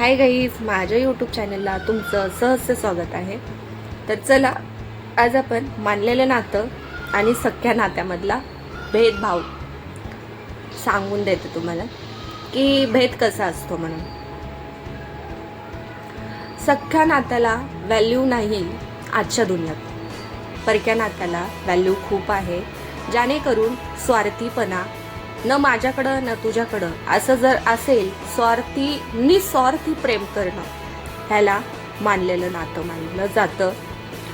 Hi guys माझ्या YouTube चॅनलला तुमचं सहस्य स्वागत आहे. तर चला आज आपण मानलेलं नातं आणि सख्या नात्यामधला भेदभाव सांगून देते तुम्हाला की भेद कसा असतो म्हणून. सख्या नात्याला व्हॅल्यू नाही आजच्या दुनियात. परक्या नात्याला व्हॅल्यू खूप आहे जेणेकरून स्वार्थीपणा न माझ्याकडं न तुझ्याकडं. असं जर असेल स्वार्थी निस्वार्थी प्रेम करणं ह्याला मानलेलं नातं मानलं जातं.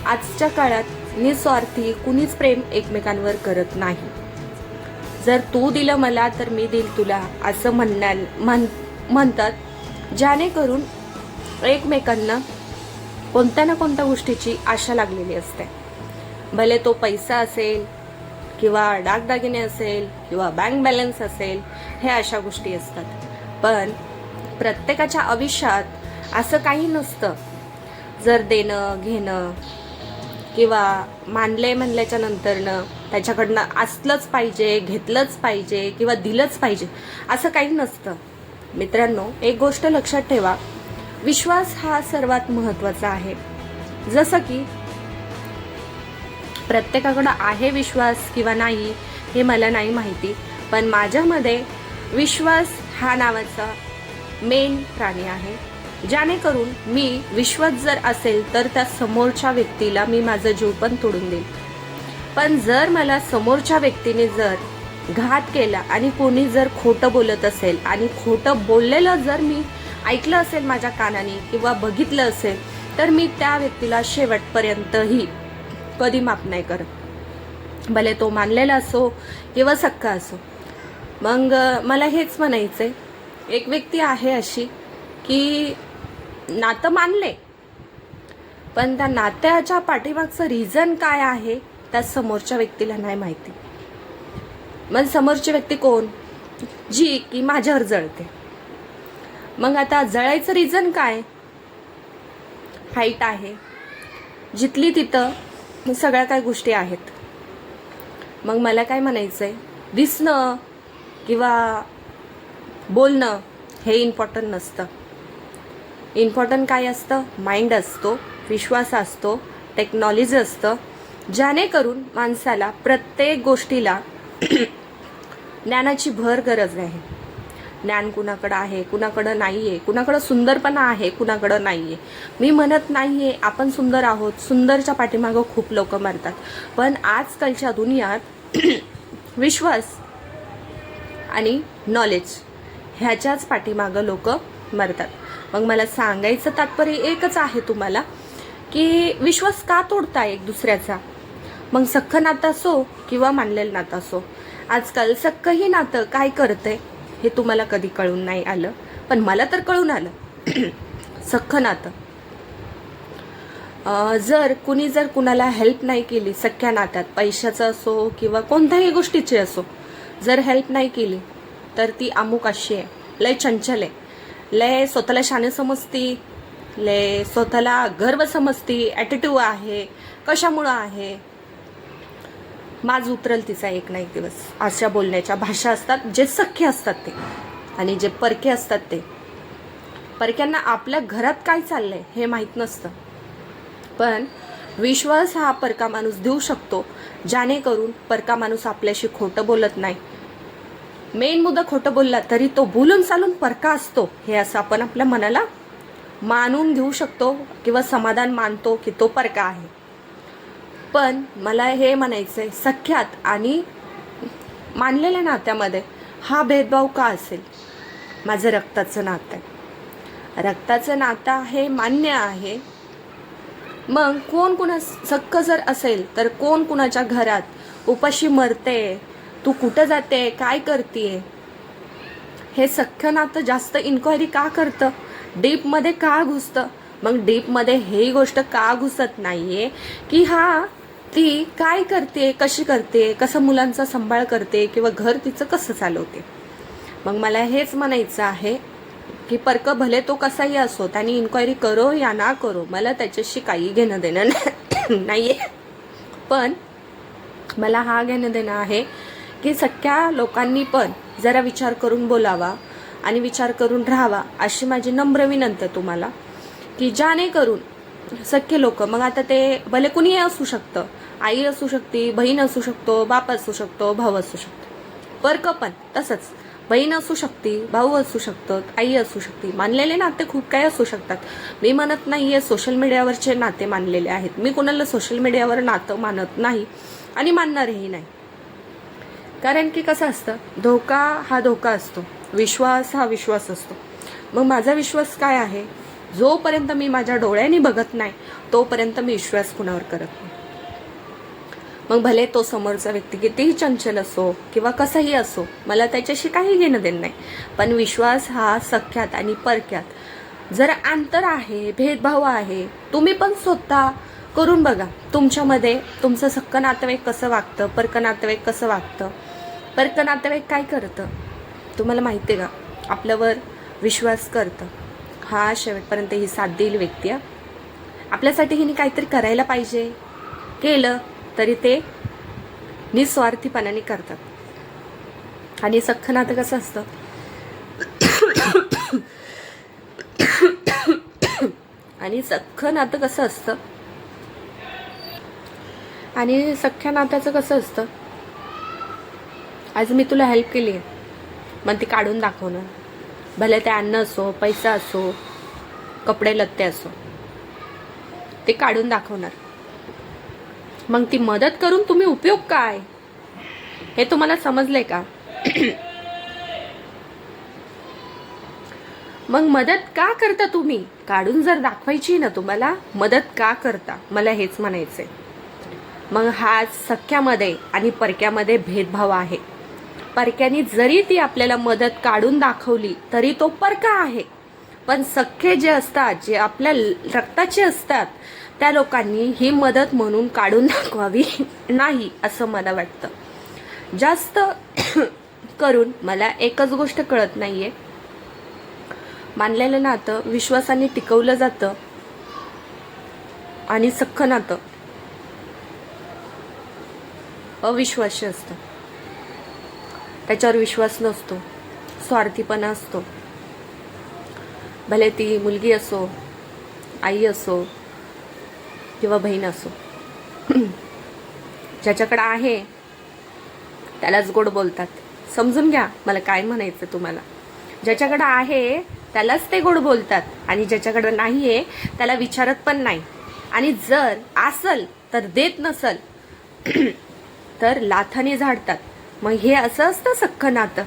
आजच्या काळात निस्वार्थी कुणीच प्रेम एकमेकांवर करत नाही. जर तू दिलं मला तर मी देईल तुला असं म्हणण्या म्हण म्हणतात. जेणेकरून एकमेकांना कोणत्या ना कोणत्या गोष्टीची आशा लागलेली असते. भले तो पैसा असेल किंवा दागदागिने असेल किंवा बँक बॅलन्स असेल हे अशा गोष्टी असतात. पण प्रत्येकाच्या आयुष्यात असं काही नसतं. जर देणं घेणं किंवा मानले म्हणल्याच्या नंतरनं त्याच्याकडनं असलंच पाहिजे घेतलंच पाहिजे किंवा दिलंच पाहिजे असं काही नसतं. मित्रांनो एक गोष्ट लक्षात ठेवा. विश्वास हा सर्वात महत्त्वाचा आहे. जसं की प्रत्येकाकडं आहे विश्वास किंवा नाही हे मला नाही माहिती. पण माझ्यामध्ये विश्वास हा नावाचा मेन प्राणी आहे. जेणेकरून मी विश्वास जर असेल तर त्या समोरच्या व्यक्तीला मी माझा जीव पण तोडून देईल पण जर मला समोरच्या व्यक्तीने जर घात केला आणि कोणी जर खोटं बोलत असेल आणि खोटं बोललेलं जर मी ऐकलं असेल माझ्या कानाने किंवा बघितलं असेल तर मी त्या व्यक्तीला शेवटपर्यंतही कधी माफ नाही करत. भले तो मानलेला असो किंवा सक्का असो. मग मला हेच म्हणायचं आहे एक व्यक्ती आहे अशी की नातं मानले. पण त्या नात्याच्या पाठीमागचं रिझन काय आहे त्या समोरच्या व्यक्तीला नाही माहिती. मग समोरची व्यक्ती कोण? जी की माझ्यावर जळते. मग आता जळायचं रिझन काय? हाईट आहे. जिथली तिथं सगळ्या काय गोष्टी आहेत. मग मला काय म्हणायचं आहे दिसणं किंवा बोलणं हे इम्पॉर्टंट नसतं. इम्पॉर्टंट काय असतं? माइंड असतो विश्वास असतो टेक्नॉलॉजी असतं. जेणेकरून माणसाला प्रत्येक गोष्टीला ज्ञानाची भर गरज आहे. ज्ञान कुणाकडं आहे कुणाकडं नाही आहे कुणाकडं सुंदरपणा आहे कुणाकडं नाही आहे मी म्हणत नाही आहे आपण सुंदर आहोत. सुंदरच्या पाठीमागं खूप लोक मरतात. पण आजकालच्या दुनियात विश्वास आणि नॉलेज ह्याच्याच पाठीमागं लोक मरतात. मग मला सांगायचं तात्पर्य एकच आहे तुम्हाला की विश्वास का तोडता एक दुसऱ्याचा? मग सख्ख नातं असो किंवा मानलेलं नातं असो. आजकाल सख्खही नातं काय करतंय? हे तुम्हाला कधी कळून नाही आलं पण मला तर कळून आलं. सख्खं नातं. जर कुणी जर कुणाला हेल्प नाही केली सख्या नात्यात पैशाचं असो किंवा कोणत्याही गोष्टीची असो जर हेल्प नाही केली तर ती अमुक अशी आहे. लय चंचल आहे. लय स्वतःला शाने समजती लय स्वतःला गर्व समजती ॲटिट्यूड आहे कशामुळं आहे माज उतरल तिचा एक ना एक दिवस. अशा बोलण्याच्या भाषा असतात जे सख्य असतात ते. आणि जे परके असतात ते. परक्यांना आपल्या घरात काय चाललंय हे माहीत नसतं. पण विश्वास हा परका माणूस देऊ शकतो जेणेकरून परका माणूस आपल्याशी खोटं बोलत नाही. मेन मुद्दा खोटं बोलला तरी तो बोलून चालून परका असतो हे असं आपण आपल्या मनाला मानून घेऊ शकतो किंवा समाधान मानतो की तो परका आहे. पण मला हे म्हणायचंय सख्यात आणि मानलेल्या नात्यामध्ये हा भेदभाव का असेल? माझं रक्ताचं नातं आहे. रक्ताचं नातं हे मान्य आहे. मग कोण कुणा सख्ख जर असेल तर कोण कुणाच्या घरात उपाशी मरते तू कुठं जाते काय करते हे सख्य नातं जास्त इन्क्वायरी का करतं? डीपमध्ये का घुसतं? मग डीपमध्ये ही गोष्ट का घुसत नाहीये? की हा ती काय करते कशी करते कसं मुलांचा सांभाळ करते किंवा घर तिचं कसं चालवते? मग मला हेच म्हणायचं आहे की परक भले तो कसाही असो त्याने इन्क्वायरी करो या ना करो मला त्याच्याशी काही घेणं देणं नाही आहे पण मला हा घेणं देणं आहे की सगळ्या लोकांनी पण जरा विचार करून बोलावा आणि विचार करून राहावा अशी माझी नम्र विनंती तुम्हाला की जेणेकरून सख्खे लोक मग आता ते भले कुणीही असू शकतं आई असू शकते बहीण असू शकतो बाप असू शकतो भाऊ असू शकतो. परक पण तसंच. बहीण असू शकते भाऊ असू शकतात आई असू शकते. मानलेले नाते खूप काही असू शकतात. मी म्हणत आहे सोशल मीडियावरचे नाते मानलेले आहेत. मी कोणाला सोशल मीडियावर नातं मानत नाही आणि मानणारही नाही. कारण की कसं असतं धोका हा धोका असतो. विश्वास हा विश्वास असतो. मग माझा विश्वास काय आहे? जोपर्यंत मी माझ्या डोळ्यांनी बघत नाही तोपर्यंत मी विश्वास कुणावर करत नाही. मग भले तो समोरचा व्यक्ती कितीही चंचल असो किंवा कसाही असो मला त्याच्याशी काही घेणं देणं नाही. पण विश्वास हा सख्यात आणि परक्यात. जर अंतर आहे भेदभाव आहे तुम्ही पण स्वतः करून बघा. तुमच्यामध्ये तुमचं सक्क नातेवाईक कसं वागतं परक नातेवाईक कसं वागतं परक नातेवाईक काय करतं तुम्हाला माहिती आहे का? आपल्यावर विश्वास करतं. हा शेवटपर्यंत ही साथ देईल व्यक्ती आपल्यासाठी हिने काहीतरी करायला पाहिजे केलं तरी ते निस्वार्थीपणाने करतात. आणि सख्ख नातं कसं असतं? आणि सख्ख नातं कसं असतं? आणि सख्ख्या नात्याचं कसं असतं? आज मी तुला हेल्प केली आहे. मग ती काढून दाखवणार. भले ते अन्न असो पैसा असो कपडे लत्ते असो. ते काढून दाखवणार. मग ती मदत करून तुम्ही उपयोग काय? हे तुम्हाला समजले का? मग मदत का करता तुम्ही? काढून जर दाखवायची ना तुम्हाला मदत का करता? मला हेच म्हणायचंय. मग हा सख्यामध्ये आणि परक्यामध्ये भेदभाव आहे. परक्याने जरी ती आपल्याला मदत काढून दाखवली तरी तो परका आहे. पण सख्खे जे असतात जे आपल्या रक्ताचे असतात त्या लोकांनी ही मदत म्हणून काढून दाखवावी नाही असं मला वाटतं. जास्त करून मला एकच गोष्ट कळत नाहीये. मानलेलं नातं विश्वासाने टिकवलं जातं आणि सख्ख नातं अविश्वासी असतं. त्याच्यावर विश्वास नसतो स्वार्थीपणा असतो. भले ती मुलगी असो आई असो किंवा बहीण असो. ज्याच्याकडं आहे त्यालाच गोड बोलतात. समजून घ्या मला काय म्हणायचं तुम्हाला. ज्याच्याकडं आहे त्यालाच ते गोड बोलतात. आणि ज्याच्याकडं नाही आहे त्याला विचारत पण नाही. आणि जर असल तर देत नसल तर लाथाने झाडतात. मग हे असं असतं सख्ख नातं?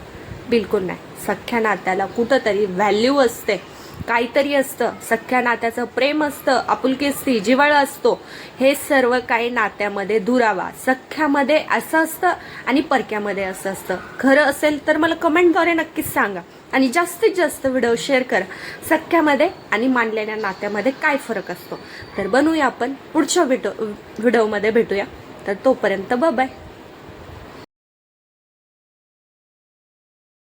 बिलकुल नाही. सख्ख्या नात्याला कुठंतरी व्हॅल्यू असते. काहीतरी असतं. सख्ख्या नात्याचं प्रेम असतं आपुलकी असते जिव्हाळा असतो. हे सर्व काही नात्यामध्ये दुरावा. सख्ख्यामध्ये असं असतं आणि परक्यामध्ये असं असतं. खरं असेल तर मला कमेंटद्वारे नक्कीच सांगा. आणि जास्तीत जास्त व्हिडिओ शेअर करा. सख्यामध्ये आणि मानलेल्या नात्यामध्ये काय फरक असतो? तर बनवूया आपण. पुढच्या व्हिडिओ व्हिडिओमध्ये भेटूया. तर तोपर्यंत बाय